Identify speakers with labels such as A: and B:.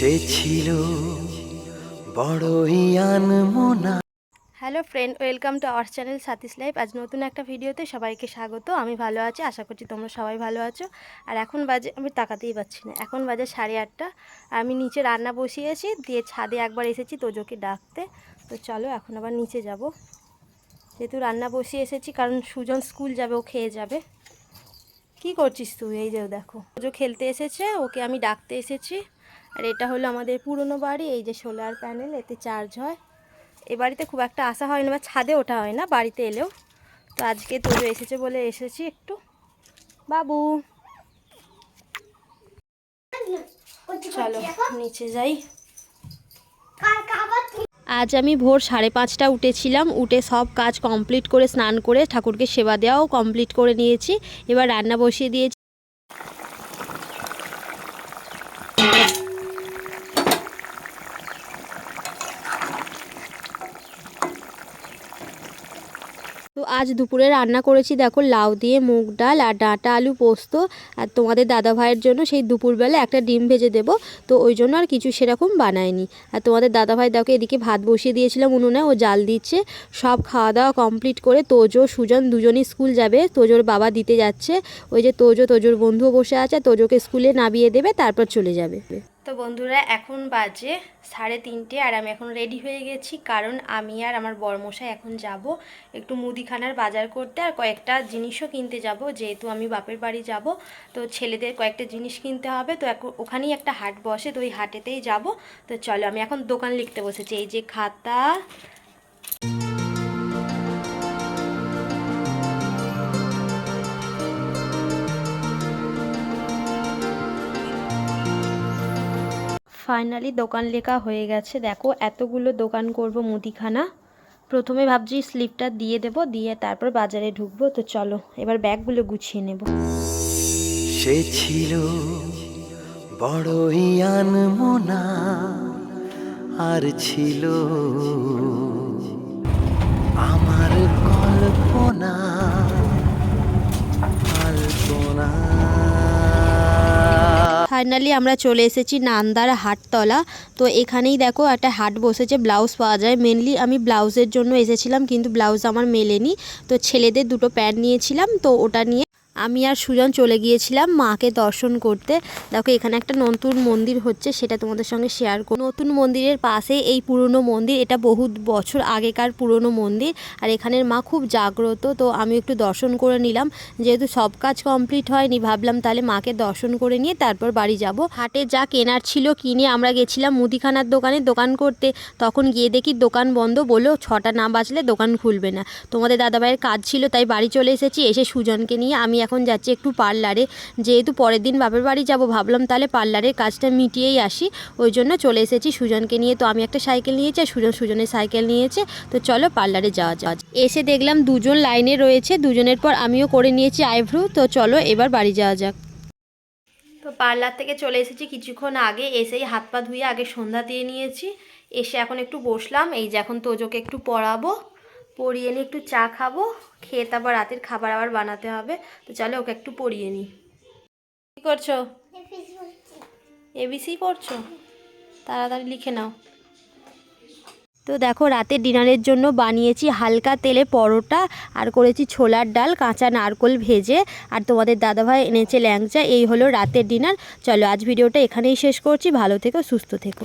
A: সে বড়ই
B: hello friend, welcome to our channel সাতিস life. আজ নতুন একটা ভিডিওতে সবাইকে স্বাগত। আমি ভালো আছি, আশা করছি তোমরা সবাই ভালো আছো। আর এখন বাজে, আমি তাকাতেই পাচ্ছি না। এখন বাজে সাড়ে আটটা। আমি নিচে রান্না বসিয়েছি দিয়ে ছাদে একবার এসেছি তোজোকে ডাকতে। তো চলো এখন আবার নিচে যাব। যেহেতু রান্না বসিয়ে এসেছি, কারণ সুজন স্কুল যাবে, ও খেয়ে যাবে। কি করছিস তুই? এই যে দেখো, তোজো খেলতে এসেছে, ওকে আমি ডাকতে এসেছি। আর এটা হলো আমাদের পুরনো বাড়ি, এই যে সোলার প্যানেল, এতে চার্জ হয়। এ বাড়িতে খুব একটা আসা হয় না বা ছাদে ওঠা হয় না, বাড়িতে এলেও। তো আজকে তোজো এসেছে বলে এসেছি একটু। বাবু। চলো, নিচে যাই। আজ আমি ভোর সাড়ে পাঁচটা উঠেছিলাম, উঠে সব কাজ কমপ্লিট করে, স্নান করে ঠাকুরকে সেবা দেওয়াও কমপ্লিট করে নিয়েছি। এবার রান্না বসিয়ে দিয়েছি। তো আজ দুপুরে রান্না করেছি, দেখো লাউ দিয়ে মুগ ডাল আর ডাঁটা আলু পোস্ত। আর তোমাদের দাদা ভাইয়ের জন্য সেই দুপুরবেলা একটা ডিম ভেজে দেবো, তো ওই জন্য আর কিছু সেরকম বানায়নি আর তোমাদের দাদা ভাই দেখো এদিকে ভাত বসিয়ে দিয়েছিলাম উনুনে, ও জাল দিচ্ছে। সব খাওয়া দাওয়া কমপ্লিট করে তোজো, সুজন দুজনই স্কুল যাবে, তোজোর বাবা দিতে যাচ্ছে। ওই যে তোজো, তোজোর বন্ধুও বসে আছে তোজোকে স্কুলে নামিয়ে দেবে, তারপর চলে যাবে। তো বন্ধুরা, এখন বাজে সাড়ে তিনটে আর আমি এখন রেডি হয়ে গেছি কারণ আমি আর আমার বরমশাই এখন যাব একটু মুদিখানার বাজার করতে আর কয়েকটা জিনিসও কিনতে যাব, যেহেতু আমি বাপের বাড়ি যাব। তো ছেলেদের কয়েকটা জিনিস কিনতে হবে, তো এখন ওখানেই একটা হাট বসে, তো ওই হাটেতেই যাব। তো চলো, আমি এখন দোকান লিখতে বসেছি, এই যে খাতা। ফাইনালি দোকান লেখা হয়ে গেছে। দেখো, এতগুলো দোকান করব মুদিখানা। প্রথমে ভাবছি স্লিপটা দিয়ে দেব, দিয়ে তারপর বাজারে ঢুকবো। তো চলো, এবার ব্যাগগুলো গুছিয়ে নেব।
A: সে ছিল বড়ই আনমনা, আর ছিল আমার কল্পনা।
B: ফাইনালি আমরা চলে এসেছি নান্দার হাটতলা। তো এখানেই দেখো একটা হাট বসেছে, ব্লাউজ পাওয়া যায়। মেনলি আমি ব্লাউজের জন্য এসেছিলাম, কিন্তু ব্লাউজ আমার মেলেনি। তো ছেলেদের দুটো প্যান্ট নিয়েছিলাম, তো ওটা নিয়ে আমি আর সুজন চলে গিয়েছিলাম মাকে দর্শন করতে। দেখো, এখানে একটা নতুন মন্দির হচ্ছে, সেটা তোমাদের সঙ্গে শেয়ার করব। নতুন মন্দিরের পাশে এই পুরনো মন্দির, এটা বহু বছর আগেকার পুরনো মন্দির, আর এখানের মা খুব জাগ্রত, তো আমি একটু দর্শন করে নিলাম। যেহেতু সব কাজ কমপ্লিট হয়নি, ভাবলাম তাহলে মাকে দর্শন করে নিয়ে তারপর বাড়ি যাব। হাটে যা কেনার ছিল কিনে আমরা গেছিলাম মুদিখানার দোকানে দোকান করতে। তখন গিয়ে দেখি দোকান বন্ধ, বলল ছটা না বাজলে দোকান খুলবে না। তোমাদের দাদাভাইয়ের কাজ ছিল, তাই বাড়ি চলে এসেছি, এসে সুজনকে নিয়ে আমি এখন যাচ্ছি একটু পার্লারে। যেহেতু পরের দিন বাপের বাড়ি যাব, ভাবলাম তাহলে পার্লারের কাজটা মিটিয়েই আসি। ওই জন্য চলে এসেছি সুজনকে নিয়ে। তো আমি একটা সাইকেল নিয়েছি আর সুজন সুজনের সাইকেল নিয়েছে। তো চলো পার্লারে যাওয়া যাওয়া। এসে দেখলাম দুজন লাইনে রয়েছে। দুজনের পর আমিও করে নিয়েছি আইভ্রু। তো চলো এবার বাড়ি যাওয়া যাক। তো পার্লার থেকে চলে এসেছি। কিছুক্ষণ আগে এসেই হাত পা ধুয়ে আগে সন্ধ্যা দিয়ে নিয়েছি। এসে এখন একটু বসলাম। এই যে এখন তোজোকে একটু পড়াবো। পড়িয়ে নিয়ে একটু চা খাব, খেয়ে তারপর রাতের খাবার আবার বানাতে হবে। তো চলো ওকে একটু পড়িয়ে নিই। কী করছ? এবিসি করছ তাড়াতাড়ি লিখে নাও। তো দেখো রাতের ডিনারের জন্য বানিয়েছি হালকা তেলে পরোটা আর করেছি ছোলার ডাল, কাঁচা নারকোল ভেজে। আর তোমাদের দাদাভাই এনেছে ল্যাংচা, এই হলো রাতের ডিনার। চলো, আজ ভিডিওটা এখানেই শেষ করছি। ভালো থেকো, সুস্থ থেকো।